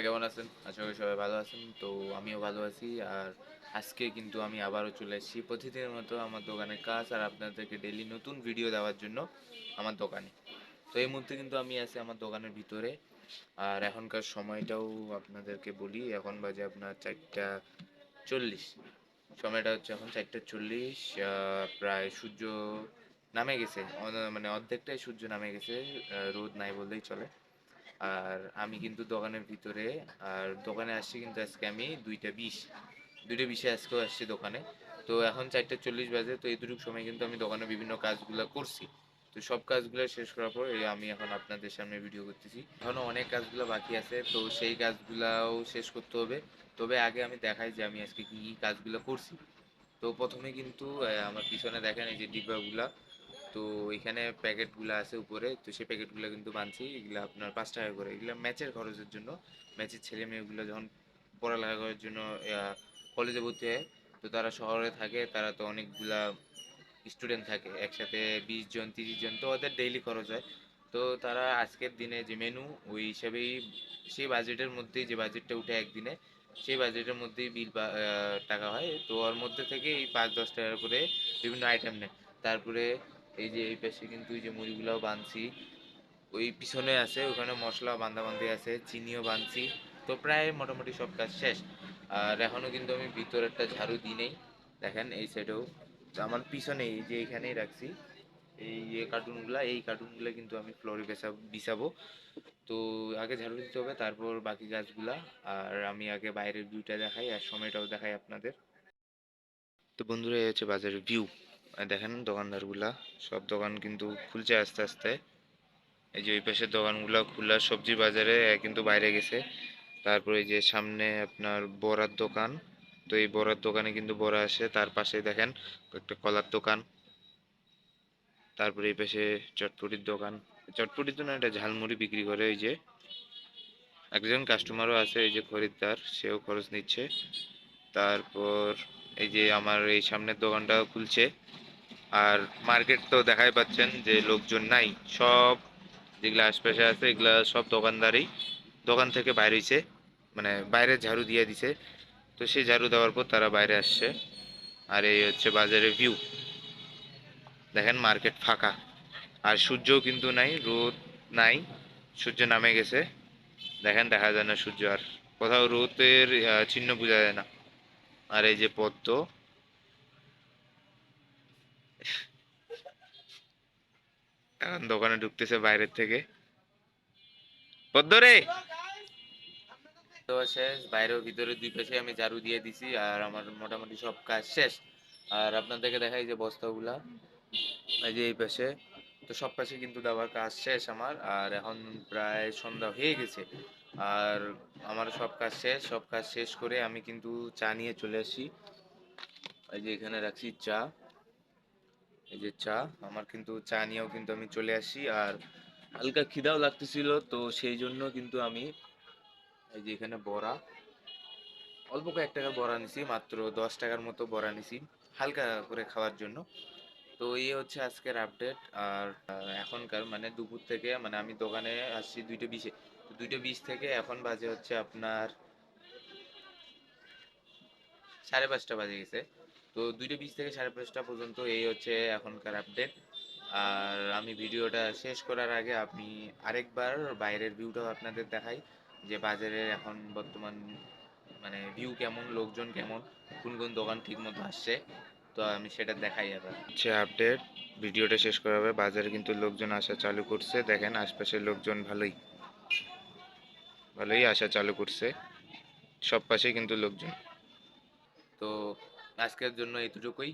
সবাই কেমন আছেন? আশা করি সবাই ভালো আছেন। তো আমিও ভালো আছি। আর আজকে কিন্তু আমি আবারও চলে এসেছি প্রতিদিনের মতো আমার দোকানের কাজ আর আপনাদেরকে ডেলি নতুন ভিডিও দেওয়ার জন্য আমার দোকানে। তো এই মুহূর্তে কিন্তু আমি আছি আমার দোকানের ভিতরে। আর এখনকার সময়টাও আপনাদেরকে বলি, এখন বাজে আপনার চারটা চল্লিশ। সময়টা হচ্ছে এখন চারটা চল্লিশ প্রায় সূর্য নামে গেছে। মানে অর্ধেকটাই সূর্য নামে গেছে। রোদ নাই বললেই চলে। আর আমি কিন্তু দোকানের ভিতরে, আর দোকানে আসছি কিন্তু আজকে আমি দুইটা বিশ দুইটা বিশে আজকেও আসছি দোকানে। তো এখন চারটে চল্লিশ বাজে, তো এইটুকু সময় কিন্তু আমি দোকানে বিভিন্ন কাজগুলো করছি। তো সব কাজগুলো শেষ করার পর আমি এখন আপনাদের সামনে ভিডিও করতেছি। এখনও অনেক কাজগুলো বাকি আছে, তো সেই কাজগুলাও শেষ করতে হবে। তবে আগে আমি দেখাই যে আমি আজকে কী কি কাজগুলো করছি। তো প্রথমে কিন্তু আমার পিছনে দেখেন এই যে ডিব্বাগুলা। তো এখানে প্যাকেটগুলো আছে উপরে, তো সেই প্যাকেটগুলো কিন্তু বানছি। এগুলো আপনার পাঁচ টাকা করে। এগুলো ম্যাচের খরচের জন্য। ম্যাচের ছেলে মেয়েগুলো যখন পড়ালেখা করার জন্য কলেজে ভর্তি হয়, তো তারা শহরে থাকে, তারা তো অনেকগুলা স্টুডেন্ট থাকে। একসাথে বিশ জন, তিরিশ জন, তো ওদের ডেইলি খরচ হয়। তো তারা আজকের দিনে যে মেনু ওই হিসাবেই সেই বাজেটের মধ্যেই, যে বাজেটটা উঠে একদিনে, সেই বাজেটের মধ্যেই বিল টাকা হয়। তো ওর মধ্যে থেকে এই পাঁচ, দশ টাকা করে বিভিন্ন আইটেম নেয়। তারপরে এই যে এই পাশে কিন্তু এই যে মুড়িগুলাও বানছি। ওই পিছনে আছে, ওখানে মশলা বান্ধা বান্ধি আছে, চিনিও বানছি। তো প্রায় মোটামুটি সব কাজ শেষ। আর এখনও কিন্তু আমি ভিতরেরটা ঝাড়ু দিই নেই। দেখেন এই সাইডেও আমার পিছনে এই যে এখানেই রাখছি। এই যে কার্টুনগুলা, এই কার্টুনগুলা কিন্তু আমি ফ্লোরে বেসাবো বিছাবো। তো আগে ঝাড়ু দিতে হবে, তারপর বাকি কাজগুলা আর আমি আগে বাইরের ভিউটা দেখাই, আর সময়টাও দেখাই আপনাদের। তো বন্ধুরা, এই হচ্ছে বাজারের ভিউ দেখেন দোকানদারগুলা, সব দোকান কিন্তু খুলছে আস্তে আস্তে। এই যে ওই পাশের দোকানগুলো খোলা সবজি বাজারে কিন্তু বাইরে গেছে। তারপরে এই যে সামনে আপনার বড়ার দোকান, তো এই বড়ার দোকানে কিন্তু বড়া আসে। তার পাশে দেখেন একটা কলার দোকান। তারপরে এই পাশে চটপটির দোকান। চটপটির তো না এটা ঝালমুড়ি বিক্রি করে ওই যে। একজন কাস্টমারও আছে, এই যে খরিদ্দার, সেও খরচ নিচ্ছে। তারপর এই যে আমার এই সামনের দোকানটাও খুলছে। আর মার্কেট তো দেখাই পাচ্ছেন যে লোকজন নাই, সব যেগুলো আশপাশে আছে এগুলা সব দোকানদারই, দোকান থেকে বাইরে হইছে মানে বাইরে ঝাড়ু দিয়ে দিছে। তো সেই ঝাড়ু দেওয়ার পর তারা বাইরে আসছে। আর এই হচ্ছে বাজারের ভিউ দেখেন মার্কেট ফাঁকা। আর সূর্যও কিন্তু নাই, রোদ নাই, সূর্য নামে গেছে। দেখেন দেখা যায় না সূর্য, আর কোথাও রোদের চিহ্ন বোঝা যায় না। আর এই যে পদ্ম এখন দোকানে ঢুকতেছে বাইরের থেকে। পদ্ম শেষ, বাইরেও ভিতরে দুই পাশে আমি ঝাড়ু দিয়ে দিছি আর আমার মোটামুটি সব কাজ শেষ। আর আপনাদেরকে দেখাই যে বস্তাগুলা, এই যে এই পাশে। তো সব পাশে কিন্তু দেওয়ার কাজ শেষ আমার, আর এখন প্রায় সন্ধ্যা হয়ে গেছে। আর আমার সব কাজ শেষ, সব কাজ শেষ করে আমি কিন্তু চা নিয়ে চলে আসি। এই যে এখানে রাখছি চা। এই যে চা, আমার কিন্তু চা নিয়েও কিন্তু আমি চলে আসি। আর হালকা খিদাও লাগতেছিল, তো সেই জন্য কিন্তু আমি এই যে এখানে বড়া, অল্প কয়েক টাকার বড়া নিছি, মাত্র দশ টাকার মতো বড়া নিছি, হালকা করে খাওয়ার জন্য। তো এই হচ্ছে আজকের আপডেট আর এখনকার মানে দুপুর থেকে মানে আমি দোকানে আসছি দুইটা বিশে দুইটা বিশ থেকে এখন বাজে হচ্ছে আপনার সাড়ে পাঁচটা বাজে গেছে। তো দুইটা বিশ থেকে সাড়ে পাঁচটা পর্যন্ত এই হচ্ছে এখনকার আপডেট আর আমি ভিডিওটা শেষ করার আগে আমি আরেকবার বাইরের ভিউটাও আপনাদের দেখাই, যে বাজারের এখন বর্তমান মানে ভিউ কেমন, লোকজন কেমন, কোন কোন দোকান ঠিক মতো আসছে, তো আমি সেটা দেখাই এবার হচ্ছে আপডেট ভিডিওটা শেষ করা হবে। বাজারে কিন্তু লোকজন আসা চালু করছে। দেখেন আশপাশের লোকজন ভালোই ভালোই আসা চালু করছে। সব পাশে কিন্তু লোকজন। তো আজকের জন্য এতটুকুই